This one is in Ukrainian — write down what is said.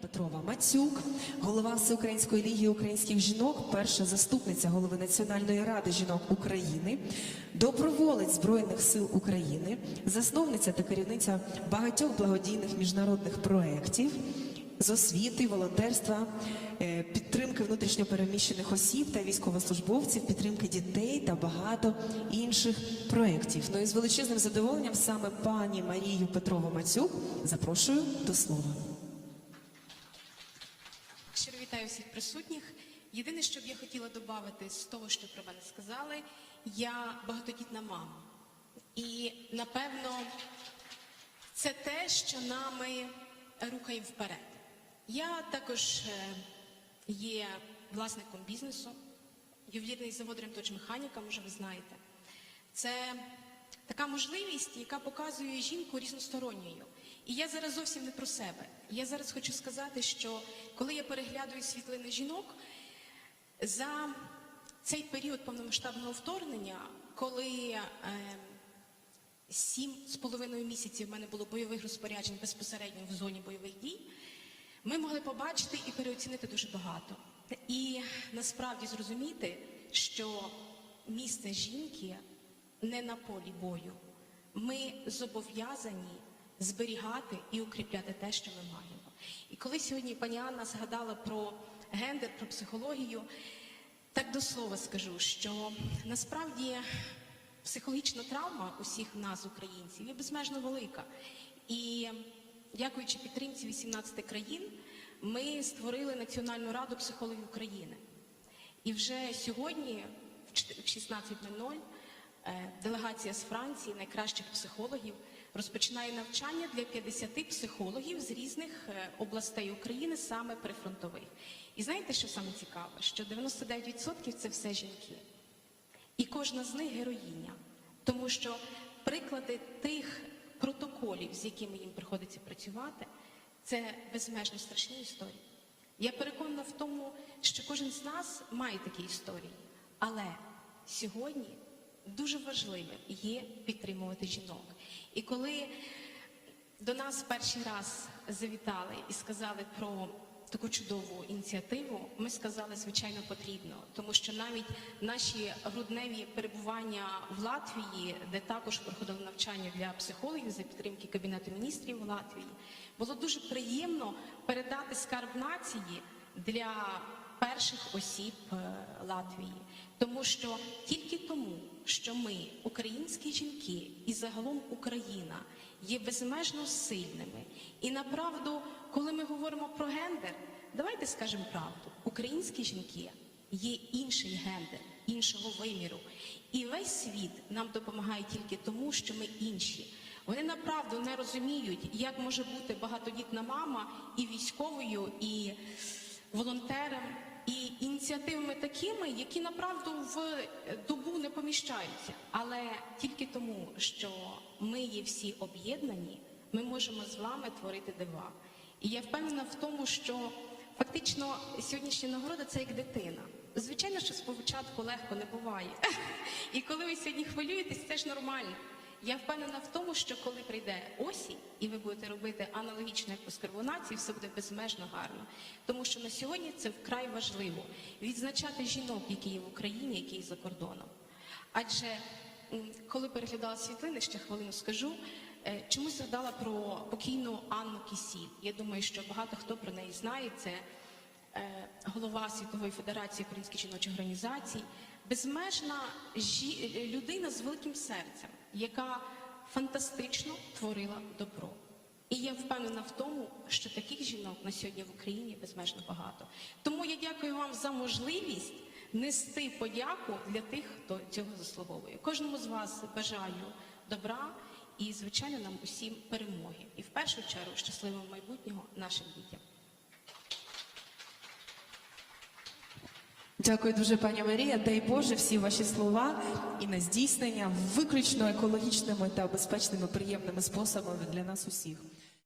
Петрова Мацюк, голова Всеукраїнської ліги українських жінок, перша заступниця голови Національної ради жінок України, доброволець Збройних сил України, засновниця та керівниця багатьох благодійних міжнародних проєктів з освіти, волонтерства, е, підтримки внутрішньопереміщених осіб та військовослужбовців, підтримки дітей та багато інших проєктів. Ну і з величезним задоволенням саме пані Марію Петрову Мацюк запрошую до слова. Вітаю всіх присутніх. Єдине, що б я хотіла додати з того, що про мене сказали, я багатодітна мама. І напевно це те, що нами рухає вперед. Я також е, є власником бізнесу, ювелірний завод ремточмеханіка, може ви знаєте. Це така можливість, яка показує жінку різносторонньою. І я зараз зовсім не про себе. Я зараз хочу сказати, що коли я переглядую світлини жінок, за цей період повномасштабного вторгнення, коли е, сім з половиною місяців в мене було бойових розпоряджень безпосередньо в зоні бойових дій, ми могли побачити і переоцінити дуже багато. І насправді зрозуміти, що місце жінки не на полі бою. Ми зобов'язані зберігати і укріпляти те, що ми маємо. І коли сьогодні пані Анна згадала про гендер, про психологію, так до слова скажу, що насправді психологічна травма усіх нас, українців, є безмежно велика. І дякуючи підтримці 18 країн, ми створили Національну раду психологів України. І вже сьогодні, в чт- 16.00, е, делегація з Франції, найкращих психологів, розпочинає навчання для 50 психологів з різних е, областей України, саме прифронтових. І знаєте, що саме цікаве? Що 99% це все жінки. І кожна з них героїня, тому що приклади тих протоколів, з якими їм приходиться працювати, це безмежно страшні історії. Я переконана в тому, що кожен з нас має такі історії, але сьогодні дуже важливим є підтримувати жінок. І коли до нас перший раз завітали і сказали про таку чудову ініціативу, ми сказали, звичайно, потрібно, тому що навіть наші грудневі перебування в Латвії, де також проходили навчання для психологів за підтримки Кабінету міністрів Латвії, було дуже приємно передати скарб нації для перших осіб е, Латвії, тому що тільки тому, що ми, українські жінки, і загалом Україна є безмежно сильними. І направду, коли ми говоримо про гендер, давайте скажемо правду: українські жінки є інший гендер, іншого виміру. І весь світ нам допомагає тільки тому, що ми інші. Вони направду не розуміють, як може бути багатодітна мама і військовою, і волонтером, і ініціативами такими, які направду в добу не поміщаються. Але тільки тому, що ми є всі об'єднані, ми можемо з вами творити дива. І я впевнена в тому, що фактично сьогоднішня нагорода це як дитина. Звичайно, що спочатку легко не буває. І коли ви сьогодні хвилюєтесь, це ж нормально. Я впевнена в тому, що коли прийде осінь, і ви будете робити аналогічно як по скарбонації, все буде безмежно гарно. Тому що на сьогодні це вкрай важливо відзначати жінок, які є в Україні, які є за кордоном. Адже коли переглядала світлини, ще хвилину скажу. е, Чомусь згадала про покійну Анну Кісіль. Я думаю, що багато хто про неї знає. Це голова Світової Федерації українських жіночих організацій, безмежна жі- людина з великим серцем, яка фантастично творила добро. І я впевнена в тому, що таких жінок на сьогодні в Україні безмежно багато. Тому я дякую вам за можливість нести подяку для тих, хто цього заслуговує. Кожному з вас бажаю добра і, звичайно, нам усім перемоги. І в першу чергу щасливого майбутнього нашим дітям. Дякую дуже, пані Марія. Дай Боже всі ваші слова і на здійснення виключно екологічними та безпечними приємними способами для нас усіх.